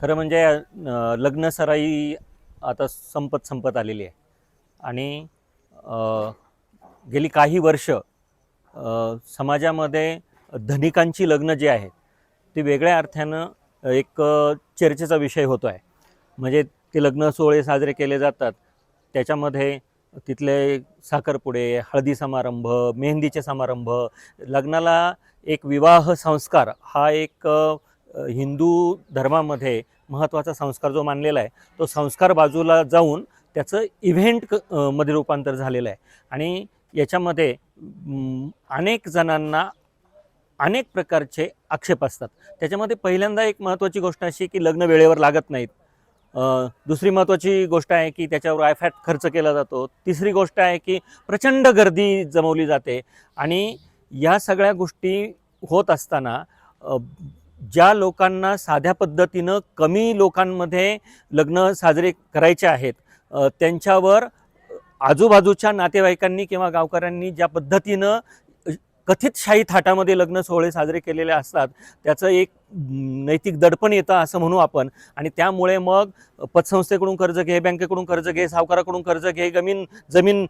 खरं म्हणजे लग्न सराई आता संपत संपत आलेली आहे. आणि गेली काही वर्ष समाजामध्ये धनिकांची लग्न जी आहेत ती वेगळ्या अर्थानं एक चर्चेचा विषय होतो आहे म्हणजे ते लग्न सोहळे साजरे केले जातात. त्याच्यामध्ये तिथले साखरपुडे हळदी समारंभ मेहंदीचे समारंभ लग्नाला एक विवाह संस्कार हा एक हिंदू धर्मामध्ये महत्त्वाचा संस्कार जो मानलेला आहे तो संस्कार बाजूला जाऊन त्याचं इव्हेंट क मध्ये रूपांतर झालेलं आहे. आणि याच्यामध्ये अनेक जणांना अनेक प्रकारचे आक्षेप असतात. त्याच्यामध्ये पहिल्यांदा एक महत्त्वाची गोष्ट अशी की लग्न वेळेवर लागत नाहीत. दुसरी महत्त्वाची गोष्ट आहे की त्याच्यावर आयफॅट खर्च केला जातो. तिसरी गोष्ट आहे की प्रचंड गर्दी जमवली जाते. आणि या सगळ्या गोष्टी होत असताना ज्या लोकांना साध्या पद्धतीनं कमी लोकांमध्ये लग्न साजरे करायचे आहेत त्यांच्यावर आजूबाजूच्या नातेवाईकांनी किंवा गावकऱ्यांनी ज्या पद्धतीनं कथित शाही थाटामध्ये लग्न सोहळे साजरे केलेले असतात त्याचं एक नैतिक दडपण येतं असं म्हणू आपण. आणि त्यामुळे मग पतसंस्थेकडून कर्ज घे बँकेकडून कर्ज घे सावकाराकडून कर्ज घे जमीन जमीन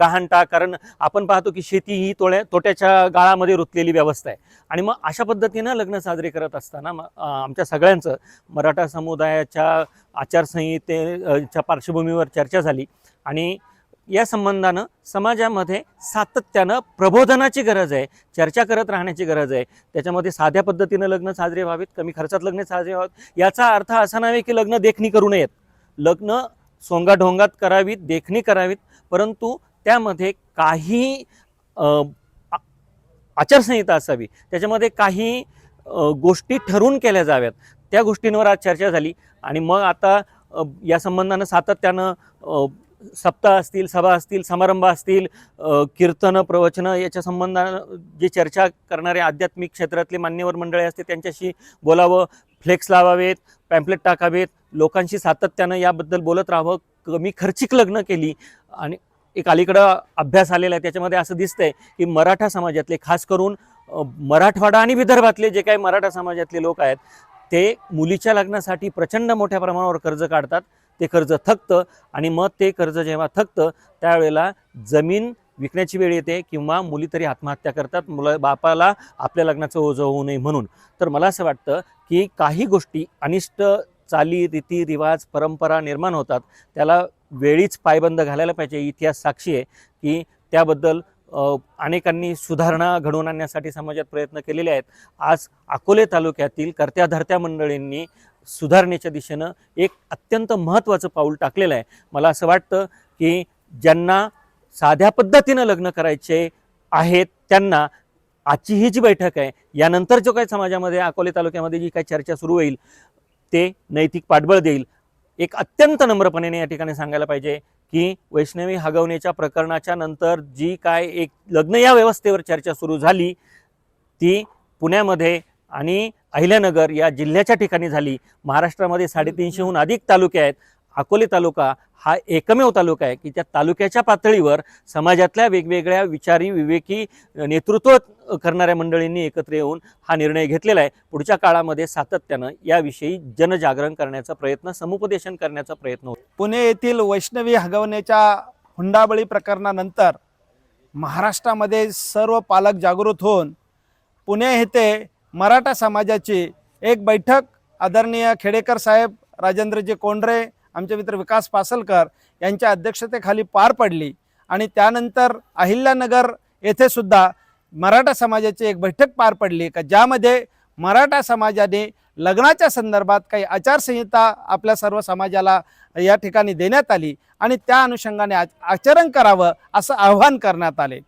गहाण टाक. कारण आपण पाहतो की शेती ही तोड्या तोट्याच्या गाळामध्ये रुतलेली व्यवस्था आहे. आणि मग अशा पद्धतीनं लग्न साजरे करत असताना आमच्या सगळ्यांचं मराठा समुदायाच्या आचारसंहितेच्या पार्श्वभूमीवर चर्चा झाली. आणि या संबंधानं समाजामध्ये सातत्यानं प्रबोधनाची गरज आहे चर्चा करत राहण्याची गरज आहे. त्याच्यामध्ये साध्या पद्धतीनं लग्न साजरे व्हावीत कमी खर्चात लग्न साजरे व्हावेत. याचा अर्थ असा नाही की लग्न देखणी करू नयेत. लग्न सोंगाढोंगात करावीत देखणी करावीत परंतु त्यामध्ये काही आचारसंहिता असावी. त्याच्यामध्ये काही गोष्टी ठरवून केल्या जाव्यात. त्या गोष्टींवर आज चर्चा झाली आणि मग आता या संबंधानं सातत्यानं सप्ताह असतील सभा असतील समारंभ असतील कीर्तनं प्रवचनं याच्या संबंधानं जे चर्चा करणारे आध्यात्मिक क्षेत्रातले मान्यवर मंडळी असते त्यांच्याशी बोलावं फ्लेक्स लावावेत पॅम्पलेट टाकावेत लोकांशी सातत्यानं याबद्दल बोलत राहावं कमी खर्चिक लग्न केली आणि एक अलीकडं अभ्यास आलेला आहे त्याच्यामध्ये असं दिसतंय की मराठा समाजातले खास करून मराठवाडा आणि विदर्भातले जे काही मराठा समाजातले लोक आहेत ते मुलीच्या लग्नासाठी प्रचंड मोठ्या प्रमाणावर कर्ज काढतात. ते कर्ज थकतं आणि मग ते कर्ज जेव्हा थकतं त्यावेळेला जमीन विकण्याची वेळ येते किंवा मुली तरी आत्महत्या करतात मुलं बापाला आपल्या लग्नाचं ओझं होऊ नये म्हणून. तर मला असं वाटतं की काही गोष्टी अनिष्ट चाली रीती रिवाज परंपरा निर्माण होतात. त्याला वेळीच पायबंद घालायला पाहिजे. इतिहास साक्षी आहे की त्याबद्दल अनेकांनी सुधारणा घडवून आणण्यासाठी समाजात प्रयत्न केलेले आहेत. आज अकोले तालुक्यातील कर्त्या धर्त्या मंडळींनी सुधारणेच्या दिशेनं एक अत्यंत महत्त्वाचं पाऊल टाकलेलं आहे. मला असं वाटतं की ज्यांना साध्या पद्धतीनं लग्न करायचे आहेत त्यांना आजची ही जी बैठक आहे यानंतर जो काही समाजामध्ये अकोले तालुक्यामध्ये जी काही चर्चा सुरू होईल ते नैतिक पाठबळ देईल. एक अत्यंत नम्रपणे या ठिकाणी सांगायला पाहिजे की वैष्णवी हगवण्याच्या प्रकरणाच्या नंतर जी काय एक लग्न या व्यवस्थेवर चर्चा सुरू झाली ती पुण्यामध्ये आणि अहिल्यानगर या जिल्ह्याच्या ठिकाणी झाली. महाराष्ट्रामध्ये साडेतीनशेहून अधिक तालुके आहेत. अकोले तालुका हा एकमेव तालुका आहे की त्या तालुक्याच्या पातळीवर समाजातल्या वेगवेगळ्या विचारी विवेकी नेतृत्व करणाऱ्या मंडळींनी एकत्र येऊन हा निर्णय घेतलेला आहे. पुढच्या काळामध्ये सातत्यानं याविषयी जनजागरण करण्याचा प्रयत्न समुपदेशन करण्याचा प्रयत्न होतो पुणे येथील वैष्णवी हगवण्याच्या हुंडाबळी प्रकरणानंतर महाराष्ट्रामध्ये सर्व पालक जागृत होऊन पुणे येथे मराठा समाजाची एक बैठक आदरणीय खेडेकर साहेब राजेंद्रजी कोंडरे आमचे मित्र विकास पासलकर यांच्या अध्यक्षतेखाली पार पडली. आणि त्यानंतर अहिल्यानगर येथे सुद्धा मराठा समाजाची एक बैठक पार पडली. का ज्यामध्ये मराठा समाजाने लग्नाच्या संदर्भात काही आचारसंहिता आपल्या सर्व समाजाला या ठिकाणी देण्यात आली आणि त्या अनुषंगाने आचरण करावं असं आव्हान करण्यात आले.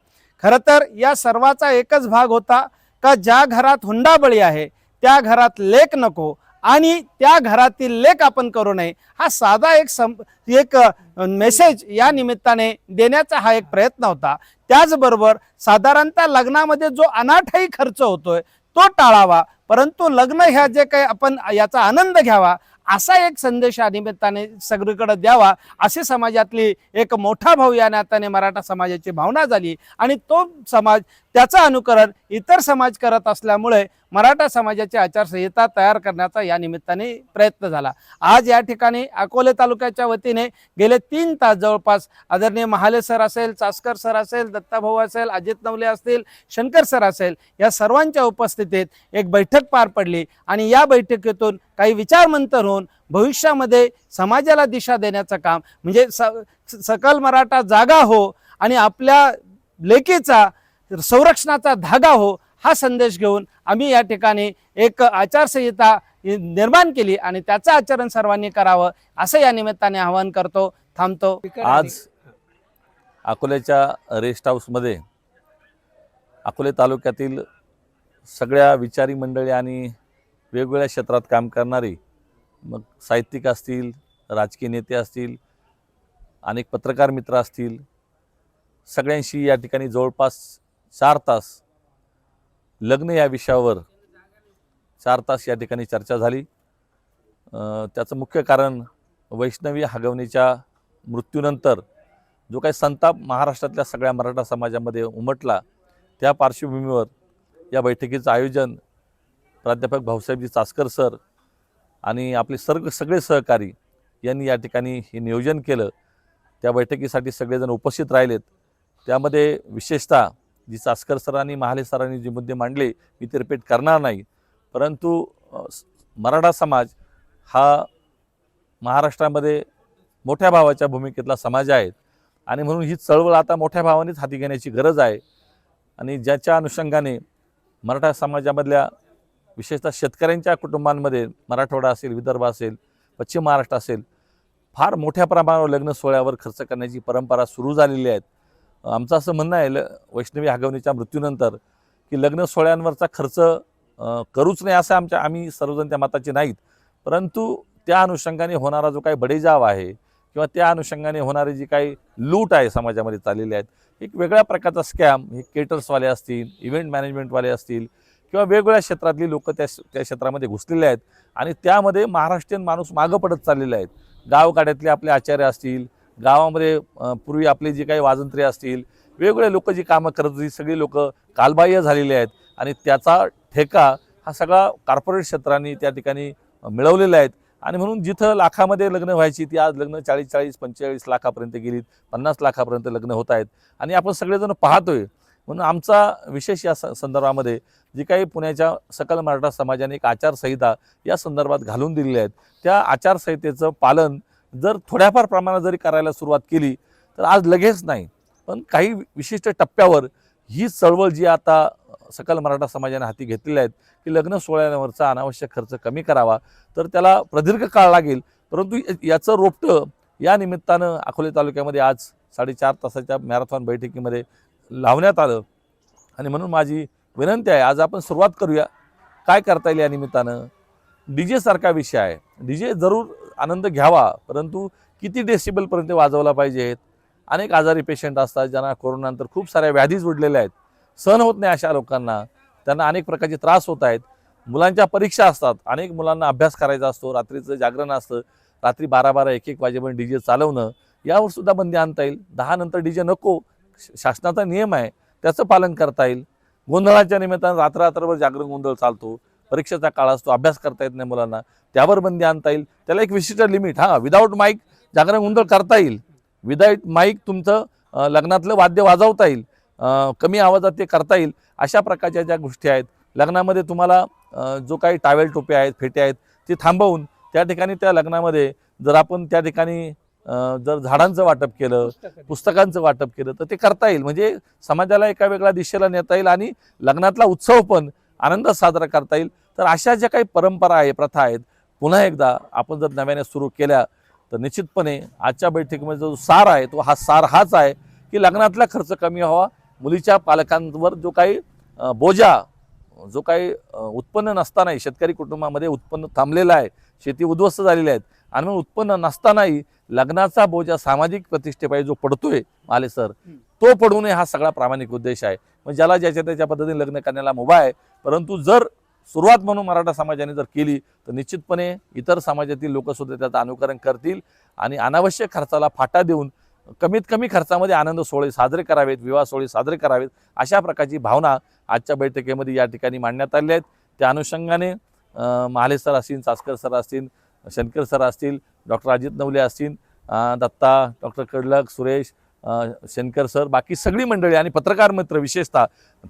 खरं तर या सर्वाचा एकच भाग होता का ज्या घरात हुंडाबळी आहे त्या घरात लेख नको आणि त्या घरातील लेख आपण करू नये हा साधा एक सं एक मेसेज या निमित्ताने देण्याचा हा एक प्रयत्न होता. त्याचबरोबर साधारणतः लग्नामध्ये जो अनाठाई खर्च होतोय तो टाळावा परंतु लग्न ह्या जे काही आपण याचा आनंद घ्यावा असा एक संदेश या निमित्ताने सगळीकडे द्यावा अशी समाजातली एक मोठा भाऊ या नात्याने मराठा समाजाची भावना झाली आणि तो समाज त्याचं अनुकरण इतर समाज करत असल्यामुळे मराठा समाजाची आचारसंहिता तयार करण्याचा या निमित्ताने प्रयत्न झाला. आज या ठिकाणी अकोले तालुक्याच्या वतीने गेले तीन तास जवळपास आदरणीय महाले सर असेल चासकर सर असेल दत्ताभाऊ असेल अजित नवले असतील शंकर सर असेल या सर्वांच्या उपस्थितीत एक बैठक पार पडली आणि या बैठकीतून काही विचारमंतर होऊन भविष्यामध्ये समाजाला दिशा देण्याचं काम म्हणजे स सकल मराठा जागा हो आणि आपल्या लेकीचा संरक्षणाचा धागा हो हा संदेश घेऊन आम्ही या ठिकाणी एक आचारसंहिता निर्माण केली आणि त्याचं आचरण सर्वांनी करावं असं या निमित्ताने आवाहन करतो थांबतो. आज अकोल्याच्या रेस्ट हाऊसमध्ये अकोले तालुक्यातील सगळ्या विचारी मंडळी आणि वेगवेगळ्या क्षेत्रात काम करणारी मग साहित्यिक असतील राजकीय नेते असतील अनेक पत्रकार मित्र असतील सगळ्यांशी या ठिकाणी जवळपास चार तास लग्न या विषयावर चार तास या ठिकाणी चर्चा झाली. त्याचं मुख्य कारण वैष्णवी हगवणीच्या मृत्यूनंतर जो काही संताप महाराष्ट्रातल्या सगळ्या मराठा समाजामध्ये उमटला त्या पार्श्वभूमीवर या बैठकीचं आयोजन प्राध्यापक भाऊसाहेबजी चासकर सर आणि आपले सर्व सगळे सहकारी यांनी या ठिकाणी हे नियोजन केलं. त्या बैठकीसाठी सगळेजण उपस्थित राहिलेत. त्यामध्ये विशेषतः जी चासकर सरांनी महाले सरांनी जे मुद्दे मांडले मी ते रिपीट करणार नाही. परंतु मराठा समाज हा महाराष्ट्रामध्ये मोठ्या भावाच्या भूमिकेतला समाज आहे आणि म्हणून ही चळवळ आता मोठ्या भावानेच हाती घेण्याची गरज आहे. आणि ज्याच्या अनुषंगाने मराठा समाजामधल्या विशेषतः शेतकऱ्यांच्या कुटुंबांमध्ये मराठवाडा असेल विदर्भ असेल पश्चिम महाराष्ट्र असेल फार मोठ्या प्रमाणावर लग्न सोहळ्यावर खर्च करण्याची परंपरा सुरू झालेली आहे. आमचं असं म्हणणं आहे ल वैष्णवी आगवणीच्या मृत्यूनंतर की लग्न सोहळ्यांवरचा खर्च करूच नाही असं आमच्या आम्ही सर्वजण त्या मताचे नाहीत. परंतु त्या अनुषंगाने होणारा जो काही बडेजाव आहे किंवा त्या अनुषंगाने होणारी जी काही लूट आहे समाजामध्ये चाललेली आहेत एक वेगळ्या प्रकारचा स्कॅम हे केटर्सवाले असतील इव्हेंट मॅनेजमेंटवाले असतील किंवा वेगवेगळ्या क्षेत्रातली लोक त्या त्या क्षेत्रामध्ये घुसलेले आहेत आणि त्यामध्ये महाराष्ट्रीयन माणूस मागं पडत चाललेले आहेत. गावगाड्यातले आपले आचार्य असतील गावामध्ये पूर्वी आपले जे काही वाजंत्रे असतील वेगवेगळे लोक जी कामं करत होती सगळी लोक कालबाह्य झालेले आहेत. आणि त्याचा ठेका हा सगळा कॉर्पोरेट क्षेत्रांनी त्या ठिकाणी मिळवलेला आहेत आणि म्हणून जिथं लाखामध्ये लग्न व्हायची ती आज लग्न चाळीस चाळीस पंचेचाळीस लाखापर्यंत गेलीत पन्नास लाखापर्यंत लग्न होत आहेत. आणि आपण सगळेजण पाहतोय. म्हणून आमचा विशेष या स- संदर्भामध्ये जी काही पुण्याच्या सकल मराठा समाजाने एक आचारसंहिता या संदर्भात घालून दिलेल्या आहेत त्या आचारसंहितेचं पालन जर थोड्याफार प्रमाणात जरी करायला सुरुवात केली तर आज लगेच नाही. पण काही विशिष्ट टप्प्यावर ही चळवळ जी आता सकल मराठा समाजाने हाती घेतलेल्या आहेत की लग्न सोहळ्यावरचा अनावश्यक खर्च कमी करावा तर त्याला प्रदीर्घ काळ लागेल. परंतु या- याचं रोपटं या निमित्तानं अकोले तालुक्यामध्ये आज साडेचार तासाच्या मॅरेथॉन बैठकीमध्ये लावण्यात आलं. आणि म्हणून माझी विनंती आहे आज आपण सुरुवात करूया. काय करता येईल या निमित्तानं? डी जेसारखा विषय आहे. डी जे जरूर आनंद घ्यावा. परंतु किती डेसिबलपर्यंत वाजवला पाहिजेत अनेक आजारी पेशंट असतात ज्यांना कोरोनानंतर खूप साऱ्या व्याधीच उडलेल्या आहेत. सहन होत नाही अशा लोकांना. त्यांना अनेक प्रकारचे त्रास होत आहेत. मुलांच्या परीक्षा असतात. अनेक मुलांना अभ्यास करायचा असतो. रात्रीचं जागरण असतं. रात्री बारा बारा एक एक वाजेपर्यंत डी जे चालवणं. यावर सुद्धा बंदी आणता येईल. दहा नंतर डी जे नको. श- शासनाचा नियम आहे. त्याचं पालन करता येईल. गोंधळाच्या निमित्तानं रात्र रात्रभर जागरण गोंधळ चालतो. परीक्षेचा काळ असतो अभ्यास करता येत नाही मुलांना. त्यावर बंदी आणता येईल. त्याला एक विशिष्ट लिमिट हां विदाऊट माईक जागरण गोंधळ करता येईल. विदाऊट माईक तुमचं लग्नातलं वाद्य वाजवता येईल. कमी आवाजात ते करता येईल. अशा प्रकारच्या ज्या गोष्टी आहेत लग्नामध्ये तुम्हाला जो काही टावेल टोपे आहेत फेटे आहेत ते थांबवून त्या ठिकाणी त्या लग्नामध्ये जर आपण त्या ठिकाणी जर झाडांचं वाटप केलं पुस्तकांचं वाटप केलं तर ते करता येईल. म्हणजे समाजाला एका वेगळ्या दिशेला नेता येईल आणि लग्नातला उत्सव पण आनंदात साजरा करता येईल. तर अशा ज्या काही परंपरा आहे प्रथा आहेत पुन्हा एकदा आपण जर नव्याने सुरू केल्या तर निश्चितपणे आजच्या बैठकीमध्ये जो सार आहे तो हा सार हाच आहे की लग्नातला खर्च कमी व्हावा. मुलीच्या पालकांवर जो काही बोजा जो काही उत्पन्न नसतानाही शेतकरी कुटुंबामध्ये उत्पन्न थांबलेलं आहे शेती उद्ध्वस्त झालेली आहेत आणि मग उत्पन्न नसतानाही लग्नाचा बोजा सामाजिक प्रतिष्ठेपायी जो पडतोय माले सर तो पडू नये हा सगळा प्रामाणिक उद्देश आहे. मग ज्याला ज्याच्या त्याच्या पद्धतीने लग्न करण्याला मुभा आहे परंतु जर सुरुवात म्हणून मराठा समाजाने जर केली तर निश्चितपणे इतर समाजातील लोकसुद्धा त्याचं अनुकरण करतील आणि अनावश्यक खर्चाला फाटा देऊन कमीत कमी खर्चामध्ये आनंद सोहळे साजरे करावेत विवाह सोहळे साजरे करावेत अशा प्रकारची भावना आजच्या बैठकीमध्ये या ठिकाणी मांडण्यात आल्या आहेत. त्या अनुषंगाने महाले सर असतील चासकर सर असतील शंकर सर असतील डॉक्टर अजित नवले असतील दत्ता डॉक्टर कडलक सुरेश शंकर सर बाकी सगळी मंडळी आणि पत्रकार मित्र विशेषतः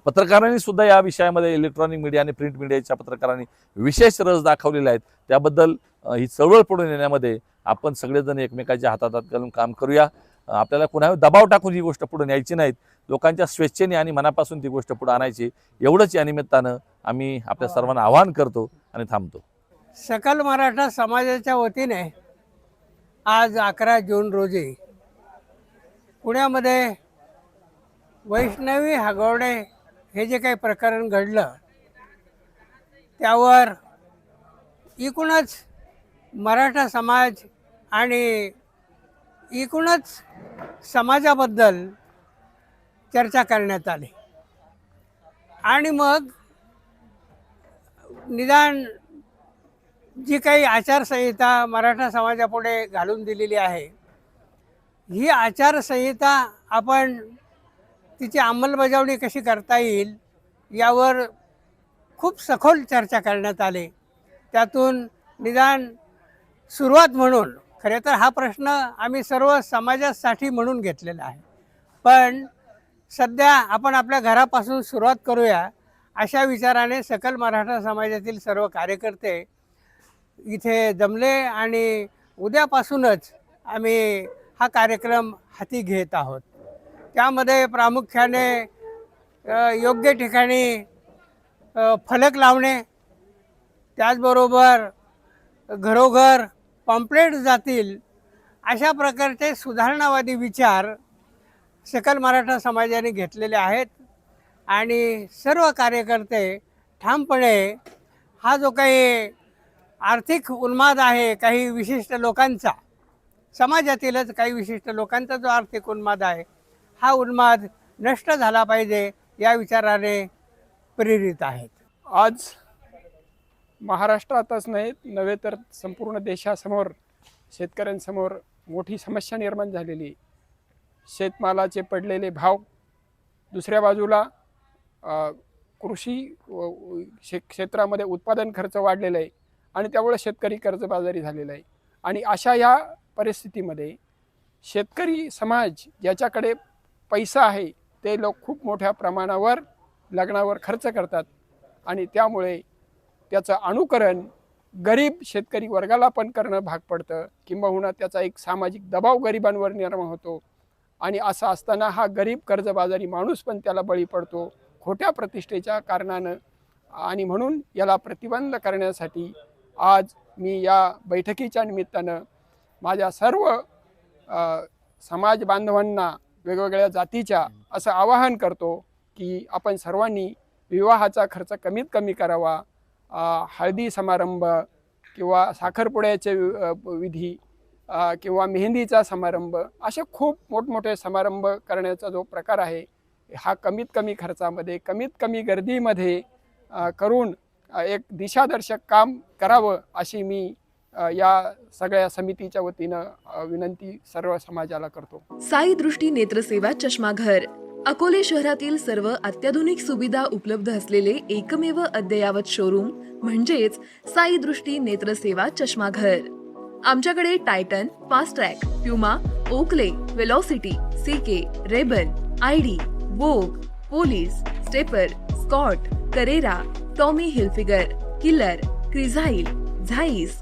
पत्रकारांनी सुद्धा या विषयामध्ये इलेक्ट्रॉनिक मीडिया आणि प्रिंट मीडियाच्या पत्रकारांनी विशेष रस दाखवलेला आहे. त्याबद्दल ही चळवळ पडून येण्यामध्ये आपण सगळेजण एकमेकाच्या हातात हात घालून काम करूया. आपल्याला कुणावर दबाव टाकून ही गोष्ट पुढे न्यायची नाहीत. लोकांच्या स्वेच्छेने आणि मनापासून ती गोष्ट पुढे आणायची. एवढंच या निमित्तानं आम्ही आपल्या सर्वांना आवाहन करतो आणि थांबतो. सकल मराठा समाजाच्या वतीने आज अकरा जून रोजी पुण्यामध्ये वैष्णवी हागवडे हे जे काही प्रकरण घडलं त्यावर एकूणच मराठा समाज आणि एकूणच समाजाबद्दल चर्चा करण्यात आली. आणि मग निदान जी काही आचारसंहिता मराठा समाजापुढे घालून दिलेली आहे ही आचारसंहिता आपण तिची अंमलबजावणी कशी करता येईल यावर खूप सखोल चर्चा करण्यात आली. त्यातून निदान सुरुवात म्हणून खरे तर हा प्रश्न आम्ही सर्व समाजासाठी म्हणून घेतलेला आहे. पण सध्या आपण आपल्या घरापासून सुरुवात करूया अशा विचाराने सकल मराठा समाजातील सर्व कार्यकर्ते इथे जमले आणि उद्यापासूनच आम्ही हा कार्यक्रम हाती घेत आहोत. त्यामध्ये प्रामुख्याने योग्य ठिकाणी फलक लावणे त्याचबरोबर घरोघर पॉम्पलेट जातील अशा प्रकारचे सुधारणावादी विचार सकल मराठा समाजाने घेतलेले आहेत. आणि सर्व कार्यकर्ते ठामपणे हा जो काही आर्थिक उन्माद आहे काही विशिष्ट लोकांचा समाजातीलच काही विशिष्ट लोकांचा जो आर्थिक उन्माद आहे हा उन्माद नष्ट झाला पाहिजे या विचाराने प्रेरित आहेत. आज महाराष्ट्रातच नाहीत नव्हे तर संपूर्ण देशासमोर शेतकऱ्यांसमोर मोठी समस्या निर्माण झालेली. शेतमालाचे पडलेले भाव दुसऱ्या बाजूला कृषी व- शे क्षेत्रामध्ये उत्पादन खर्च वाढलेला आहे आणि त्यामुळे शेतकरी कर्जबाजारी झालेला आहे. आणि अशा या परिस्थितीमध्ये शेतकरी समाज ज्याच्याकडे पैसा आहे ते लोक खूप मोठ्या प्रमाणावर लग्नावर खर्च करतात आणि त्यामुळे त्याचं अनुकरण गरीब शेतकरी वर्गाला पण करणं भाग पडतं. किंबहुना त्याचा एक सामाजिक दबाव गरिबांवर निर्माण होतो आणि असं असताना हा गरीब कर्जबाजारी माणूस पण त्याला बळी पडतो. खोट्या प्रतिष्ठेच्या कारणानं आणि म्हणून याला प्रतिबंध करण्यासाठी आज मी या बैठकीच्या निमित्तानं माझ्या सर्व समाज बांधवांना वेगवेगळ्या जातीच्या असं आवाहन करतो की आपण सर्वांनी विवाहाचा खर्च कमीत कमी करावा. हळदी समारंभ किंवा साखरपुड्याचे वि- विधी किंवा मेहंदीचा समारंभ असे खूप मोठमोठे समारंभ करण्याचा जो प्रकार आहे हा कमीत कमी खर्चामध्ये कमीत कमी गर्दीमध्ये करून एक दिशादर्शक काम करावं अशी मी या सगळ्या समितीच्या वतीनं विनंती सर्व समाजाला करतो. साई दृष्टी नेत्रसेवा चष्माघर अकोले शहरातील सर्व अत्याधुनिक सुविधा उपलब्ध असलेले एकमेव अद्ययावत शोरूम म्हणजेच साई दृष्टी नेत्रसेवा चष्माघर. आमच्याकडे Titan Fastrack Puma Oakley Velocity CK Ray-Ban ID Vogue Police Stepper Scott Carrera Tommy Hilfiger Killer Crizal Zeiss